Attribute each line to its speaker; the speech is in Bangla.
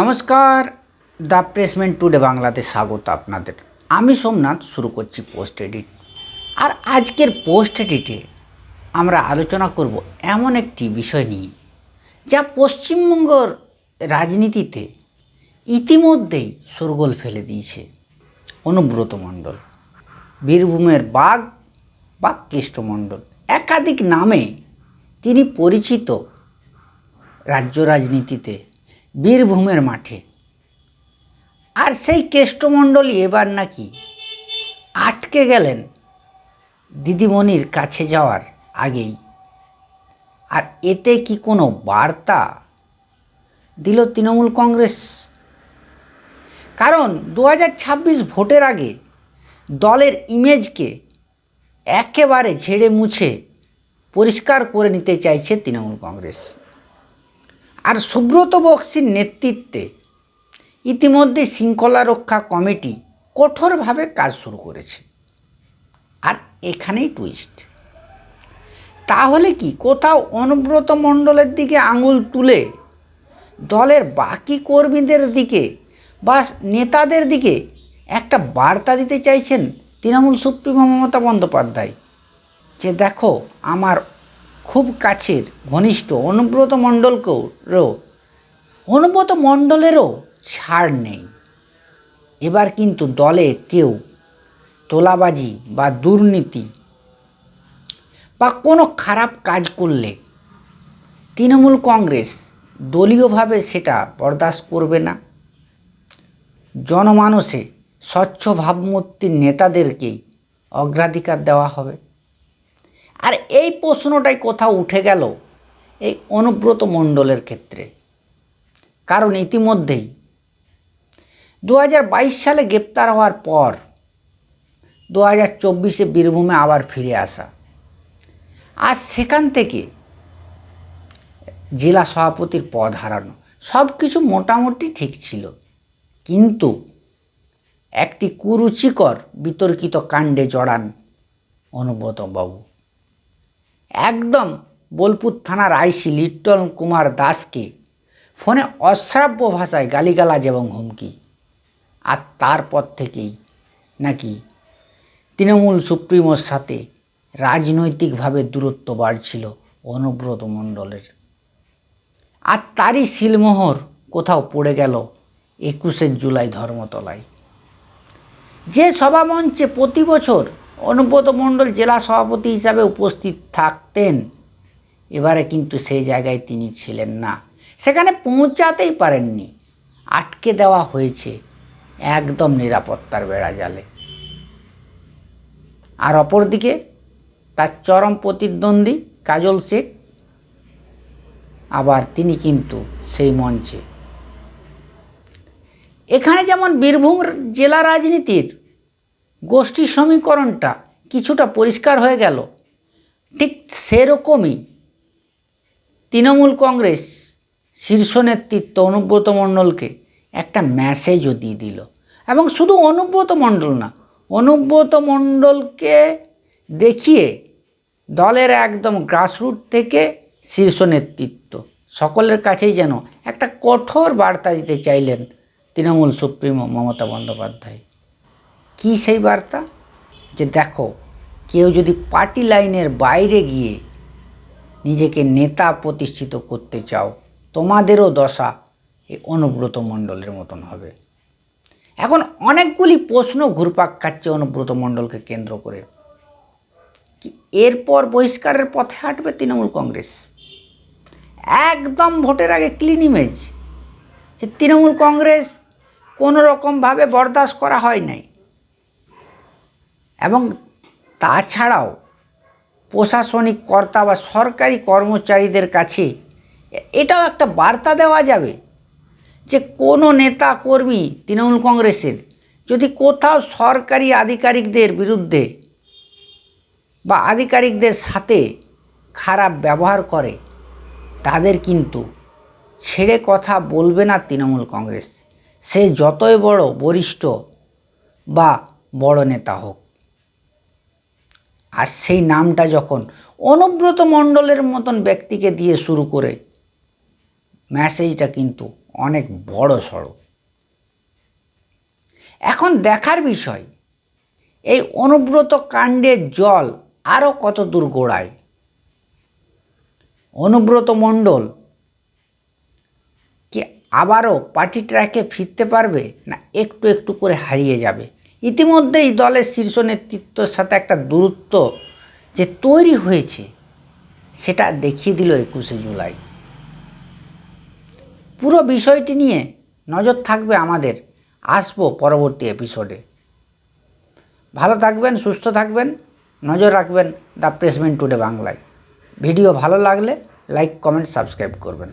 Speaker 1: নমস্কার, দ্য প্রেসমেন্ট টুডে বাংলাতে স্বাগত আপনাদের। আমি সোমনাথ, শুরু করছি পোস্ট এডিট। আর আজকের পোস্ট এডিটে আমরা আলোচনা করব এমন একটি বিষয় নিয়ে, যা পশ্চিমবঙ্গর রাজনীতিতে ইতিমধ্যেই শোরগোল ফেলে দিয়েছে অনুব্রত মণ্ডল। বীরভূমের বাঘ বা কেষ্টমণ্ডল একাধিক নামে তিনি পরিচিত রাজ্য রাজনীতিতে বীরভূমের মাঠে। আর সেই কেষ্টমণ্ডলী এবার নাকি আটকে গেলেন দিদিমণির কাছে যাওয়ার আগেই। আর এতে কি কোনো বার্তা দিল তৃণমূল কংগ্রেস? কারণ দু হাজার ছাব্বিশ ভোটের আগে দলের ইমেজকে একেবারে ঝেড়ে মুছে পরিষ্কার করে নিতে চাইছে তৃণমূল কংগ্রেস। আর সুব্রত বক্সির নেতৃত্বে ইতিমধ্যে শৃঙ্খলা রক্ষা কমিটি কঠোরভাবে কাজ শুরু করেছে। আর এখানেই টুইস্ট তাহলে কি কোথাও অনুব্রত মণ্ডলের দিকে আঙুল তুলে দলের বাকি কর্মীদের দিকে বা নেতাদের দিকে একটা বার্তা দিতে চাইছেন তৃণমূল সুপ্রিমো মমতা বন্দ্যোপাধ্যায় যে দেখো, আমার খুব কাছের, ঘনিষ্ঠ, অনুব্রত মণ্ডলকেও অনুব্রত মণ্ডলেরও ছাড় নেই। এবার কিন্তু দলে কেউ তোলাবাজি বা দুর্নীতি বা কোনো খারাপ কাজ করলে তৃণমূল কংগ্রেস দলীয়ভাবে সেটা বরদাস্ত করবে না। জনমানসে স্বচ্ছ ভাবমূর্তির নেতাদেরকেই অগ্রাধিকার দেওয়া হবে। আর এই প্রশ্নটাই কোথাও উঠে গেল এই অনুব্রত মণ্ডলের ক্ষেত্রে। কারণ ইতিমধ্যেই দু হাজার বাইশ সালে গ্রেপ্তার হওয়ার পর দু হাজার চব্বিশে বীরভূমে আবার ফিরে আসা। আর সেখান থেকে জেলা সভাপতির পদ হারানো। সব কিছু মোটামুটি ঠিক ছিল। কিন্তু একটি কুরুচিকর বিতর্কিত কাণ্ডে জড়ান অনুব্রতবাবু। একদম বোলপুর থানার আইসি লিটন কুমার দাসকে ফোনে অশ্রাব্য ভাষায় গালিগালাজ এবং হুমকি। আর তারপর থেকেই নাকি তৃণমূল সুপ্রিমোর সাথে রাজনৈতিকভাবে দূরত্ব বাড়ছিল অনুব্রত মণ্ডলের। আর তারই শিলমোহর কোথাও পড়ে গেল একুশে জুলাই ধর্মতলায়। যে সভামঞ্চে প্রতি বছর অনুব্রত মণ্ডল জেলা সভাপতি হিসাবে উপস্থিত থাকতেন। এবারে কিন্তু সেই জায়গায় তিনি ছিলেন না। সেখানে পৌঁছাতেই পারেননি। আটকে দেওয়া হয়েছে একদম নিরাপত্তার বেড়া জালে আর অপরদিকে তার চরম প্রতিদ্বন্দ্বী কাজল শেখ, আবার তিনি কিন্তু সেই মঞ্চে। এখানে যেমন বীরভূম জেলা রাজনীতির গোষ্ঠী সমীকরণটা কিছুটা পরিষ্কার হয়ে গেল। ঠিক সেরকমই তৃণমূল কংগ্রেস শীর্ষ নেতৃত্ব অনুব্রত মণ্ডলকে একটা মেসেজও দিয়ে দিল। এবং শুধু অনুব্রত মণ্ডল না, অনুব্রত মণ্ডলকে দেখিয়ে দলের একদম গ্রাসরুট থেকে শীর্ষ নেতৃত্ব, সকলের কাছেই যেন একটা কঠোর বার্তা দিতে চাইলেন তৃণমূল সুপ্রিমো মমতা বন্দ্যোপাধ্যায়। কী সেই বার্তা? যে দেখো, কেউ যদি পার্টি লাইনের বাইরে গিয়ে নিজেকে নেতা প্রতিষ্ঠিত করতে চাও, তোমাদেরও দশা এই অনুব্রত মণ্ডলের মতন হবে। এখন অনেকগুলি প্রশ্ন ঘুরপাক খাচ্ছে অনুব্রত মণ্ডলকে কেন্দ্র করে। কি এরপর বহিষ্কারের পথে হাঁটবে তৃণমূল কংগ্রেস? একদম ভোটের আগে ক্লিন ইমেজ যে তৃণমূল কংগ্রেস কোনো রকমভাবে বরদাস্ত করা হয় নাই। এবং তাছাড়াও প্রশাসনিক কর্তা বা সরকারি কর্মচারীদের কাছে এটাও একটা বার্তা দেওয়া যাবে যে কোনো নেতা কর্মী তৃণমূল কংগ্রেসের যদি কোথাও সরকারি আধিকারিকদের বিরুদ্ধে বা আধিকারিকদের সাথে খারাপ ব্যবহার করে, তাদের কিন্তু ছেড়ে কথা বলবে না তৃণমূল কংগ্রেস। সে যতই বড়, বরিষ্ঠ বা বড় নেতা হোক। আর সেই নামটা যখন অনুব্রত মণ্ডলের মতন ব্যক্তিকে দিয়ে শুরু করে মেসেজটা কিন্তু অনেক বড় সড়ো। এখন দেখার বিষয়, এই অনুব্রত কাণ্ডের জল আরও কত দূর গোড়ায়? অনুব্রত মণ্ডল কি আবারও পার্টি ট্র্যাকে ফিরতে পারবে না একটু একটু করে হারিয়ে যাবে? ইতিমধ্যেই দলের শীর্ষ নেতৃত্বর সাথে একটা দূরত্ব যে তৈরি হয়েছে, সেটা দেখিয়ে দিল একুশে জুলাই। পুরো বিষয়টি নিয়ে নজর থাকবে আমাদের। আসব পরবর্তী এপিসোডে ভালো থাকবেন, সুস্থ থাকবেন। নজর রাখবেন দ্য প্রেসমেন্ট টুডে বাংলায়। ভিডিও ভালো লাগলে লাইক, কমেন্ট, সাবস্ক্রাইব করবেন।